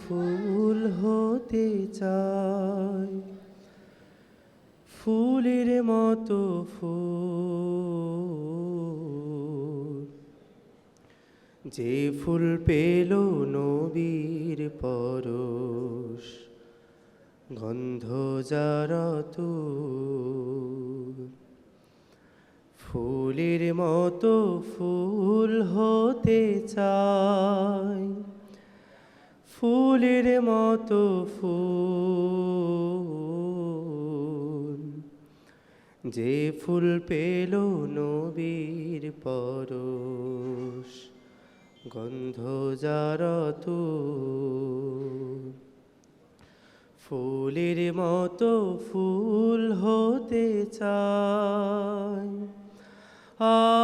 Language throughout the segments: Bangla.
ফুল হতে চাই ফুলের মতো ফুল। যে ফুল পেল নবীর পরশ, গন্ধ জারত ফুলের মতো ফুল হতে চায়। ফুলের মতো ফুল। যে ফুল পেল নবীর পরশ, গন্ধ যার তুল ফুলের মতো ফুল হতে চায় আ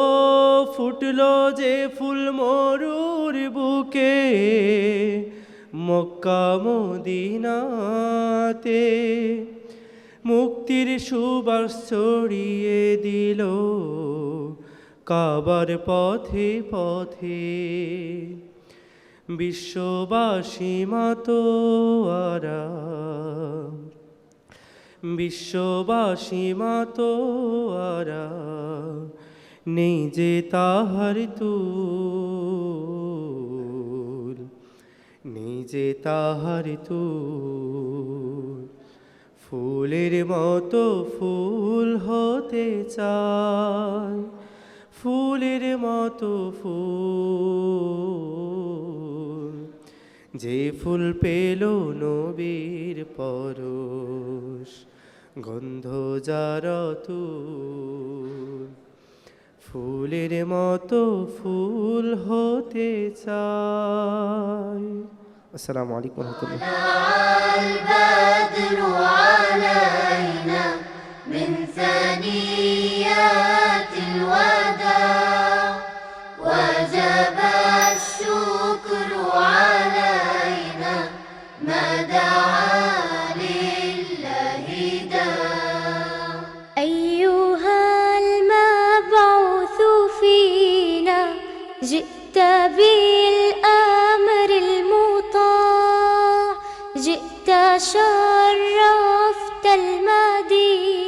ফুটলো যে ফুল মরুর বুকে মক্কা মদিনাতে। মুক্তির সুবাস ছড়িয়ে দিল কাবার পথে পথে। বিশ্ববাসী মাতোয়ারা বিশ্ববাসী মাতোয়ারা নেই যে তাহার তুল নেই যে তাহার তুল। ফুলের মতো ফুল হতে চায় ফুলের মতো ফুল। যে ফুল পেল নবীর পরশ, গন্ধ যার তুল। ফুলের মতো ফুল হতে চায় আসসালামু আলাইকুম রহমতুল্লাহ البدر علينا من ثنيات الوداع وجب الشكر علينا ما دعا لله داع جئت بالأمر المطاع جئت شرفت المدينة.